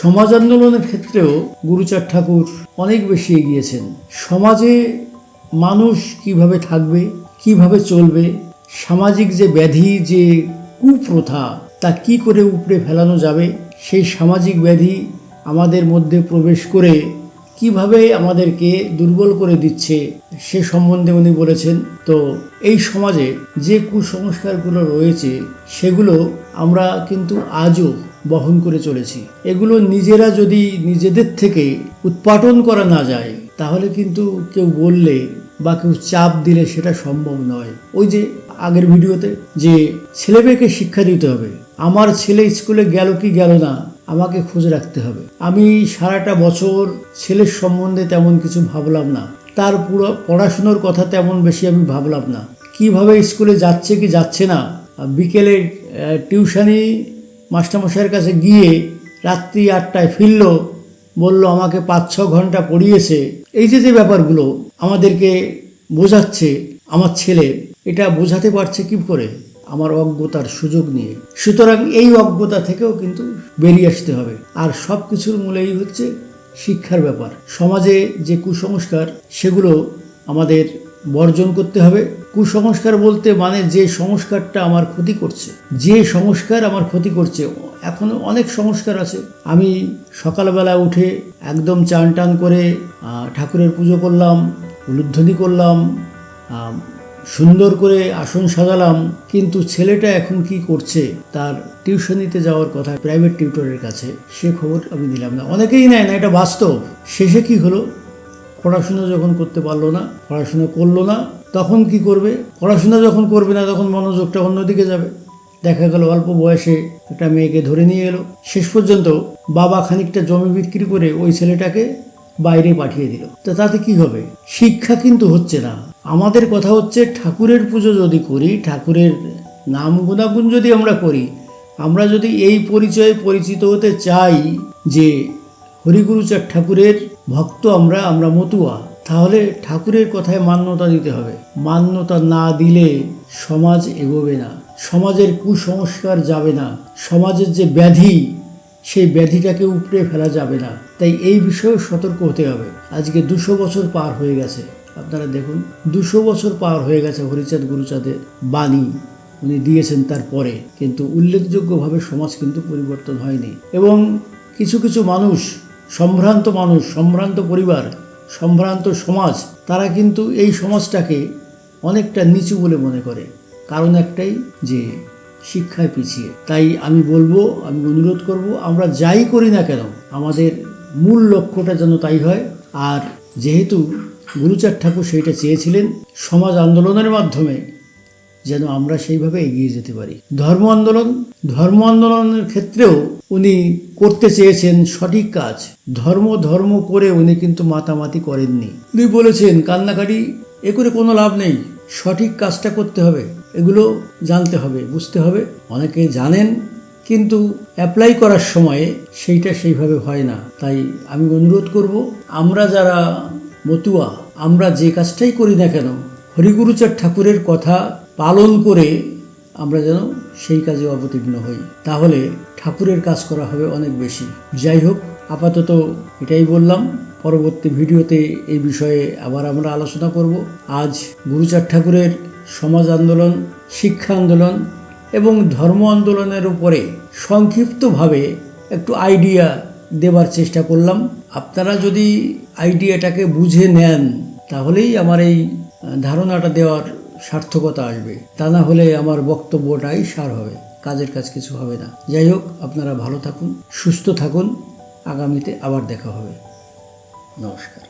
সমাজ আন্দোলনের ক্ষেত্রেও গুরুচাঁদ ঠাকুর অনেক বেশি এগিয়েছেন। সমাজে মানুষ কীভাবে থাকবে, কীভাবে চলবে, সামাজিক যে ব্যাধি, যে কুপ্রথা, তা কি করে উপড়ে ফেলানো যাবে, সেই সামাজিক ব্যাধি আমাদের মধ্যে প্রবেশ করে কীভাবে আমাদেরকে দুর্বল করে দিচ্ছে, সে সম্বন্ধে উনি বলেছেন। তো এই সমাজে যে কুসংস্কারগুলো রয়েছে, সেগুলো আমরা কিন্তু আজও বহন করে চলেছি। এগুলো নিজেরা যদি নিজেদের থেকে উৎপাটন করা না যায়, তাহলে কিন্তু কেউ বললে বা কেউ চাপ দিলে সেটা সম্ভব নয়। ওই যে আগের ভিডিওতে যে ছেলেমেয়েকে শিক্ষা দিতে হবে, আমার ছেলে স্কুলে গেল কি গেল না, আমাকে খোঁজ রাখতে হবে। আমি সারাটা বছর ছেলের সম্বন্ধে তেমন কিছু ভাবলাম না, তার পুরো পড়াশুনোর কথা তেমন বেশি আমি ভাবলাম না। কীভাবে স্কুলে যাচ্ছে কি যাচ্ছে না, বিকেলে টিউশনি মাস্টারমশাইয়ের কাছে গিয়ে রাত্রি আটটায় ফিরল, বলল, আমাকে পাঁচ, ছ ঘণ্টা পড়িয়েছে। এই যে যে ব্যাপারগুলো আমাদেরকে বোঝাচ্ছে আমার ছেলে, এটা বোঝাতে পারছে কি করে? আমার অজ্ঞতার সুযোগ নিয়ে। সুতরাং এই অজ্ঞতা থেকেও কিন্তু বেরিয়ে আসতে হবে। আর সব কিছুর মূলেই হচ্ছে শিক্ষার ব্যাপার। সমাজে যে কুসংস্কার, সেগুলো আমাদের বর্জন করতে হবে। কুসংস্কার বলতে মানে যে সংস্কারটা আমার ক্ষতি করছে। যে সংস্কার আমার ক্ষতি করছে। এখনও অনেক সংস্কার আছে। আমি সকালবেলা উঠে একদম চান টান করে ঠাকুরের পুজো করলাম, উলুধ্বনি করলাম সুন্দর করে আসন সাজালাম। কিন্তু ছেলেটা এখন কি করছে? তার টিউশনিতে যাওয়ার কথা প্রাইভেট টিউটরের কাছে, সে খবর আমি দিলাম না। অনেকেই নেয় না, এটা বাস্তব। শেষে কি হলো? পড়াশুনো যখন করতে পারল না, পড়াশুনো করল না তখন কি করবে? পড়াশোনা যখন করবে না, তখন মনোযোগটা অন্যদিকে যাবে। দেখা গেল অল্প বয়সে একটা মেয়েকে ধরে নিয়ে এলো। শেষ পর্যন্ত বাবা খানিকটা জমি বিক্রি করে ওই ছেলেটাকে বাইরে পাঠিয়ে দিল। তো তাতে কি হবে? শিক্ষা কিন্তু হচ্ছে না। আমাদের কথা হচ্ছে ঠাকুরের পুজো যদি করি, ঠাকুরের নাম গুণাগুণ যদি আমরা করি, আমরা যদি এই পরিচয়ে পরিচিত হতে চাই যে হরিগুরুচাঁদ ঠাকুরের ভক্ত আমরা আমরা মতুয়া তাহলে ঠাকুরের কথায় মান্যতা দিতে হবে। মান্যতা না দিলে সমাজ এগোবে না, সমাজের কুসংস্কার যাবে না, সমাজের যে ব্যাধি, সেই ব্যাধিটাকে উপড়ে ফেলা যাবে না। তাই এই বিষয়েও সতর্ক হতে হবে। আজকে দুশো বছর পার হয়ে গেছে। আপনারা দেখুন, দুশো বছর পার হয়ে গেছে হরিচাঁদ গুরুচাঁদের বাণী। উনি দিয়েছেন তারপরে কিন্তু উল্লেখযোগ্যভাবে সমাজ কিন্তু পরিবর্তন হয়নি। এবং কিছু কিছু মানুষ, সম্ভ্রান্ত মানুষ, সম্ভ্রান্ত পরিবার সম্ভ্রান্ত সমাজ, তারা কিন্তু এই সমাজটাকে অনেকটা নিচু বলে মনে করে। কারণ একটাই যে, শিক্ষায় পিছিয়ে। তাই আমি বলব, আমি অনুরোধ করব, আমরা যাই করি না কেন, আমাদের মূল লক্ষ্যটা যেন তাই হয়। আর যেহেতু গুরুচার ঠাকুর সেইটা চেয়েছিলেন, সমাজ আন্দোলনের মাধ্যমে যেন আমরা সেইভাবে এগিয়ে যেতে পারি। ধর্ম আন্দোলন, ধর্ম আন্দোলনের ক্ষেত্রেও উনি করতে চেয়েছেন সঠিক কাজ। ধর্ম ধর্ম করে উনি কিন্তু মাতামাতি করেননি। উনি বলেছেন, কান্নাকাটি, এ করে কোনো লাভ নেই। সঠিক কাজটা করতে হবে। এগুলো জানতে হবে, বুঝতে হবে। অনেকে জানেন, কিন্তু অ্যাপ্লাই করার সময়ে সেইটা সেইভাবে হয় না। তাই আমি অনুরোধ করব, আমরা যারা মতুয়া, আমরা যে কাজটাই করি না কেন, হরিগুরুচাঁদ ঠাকুরের কথা পালন করে আমরা যেন সেই কাজে অবতীর্ণ হই। তাহলে ঠাকুরের কাজ করা হবে অনেক বেশি। যাই হোক, আপাতত এটাই বললাম। পরবর্তী ভিডিওতে এই বিষয়ে আবার আমরা আলোচনা করব। আজ গুরুচার ঠাকুরের সমাজ আন্দোলন, শিক্ষা আন্দোলন এবং ধর্ম আন্দোলনের উপরে সংক্ষিপ্তভাবে একটু আইডিয়া দেবার চেষ্টা করলাম। আপনারা যদি আইডিয়াটাকে বুঝে নেন, তাহলেই আমার এই ধারণাটা দেওয়ার সার্থকতা আসবে। তা না হলে আমার বক্তব্যটাই সার হবে, কাজের কাজ কিছু হবে না। যাই হোক, আপনারা ভালো থাকুন, সুস্থ থাকুন, আগামীতে আবার দেখা হবে। নমস্কার।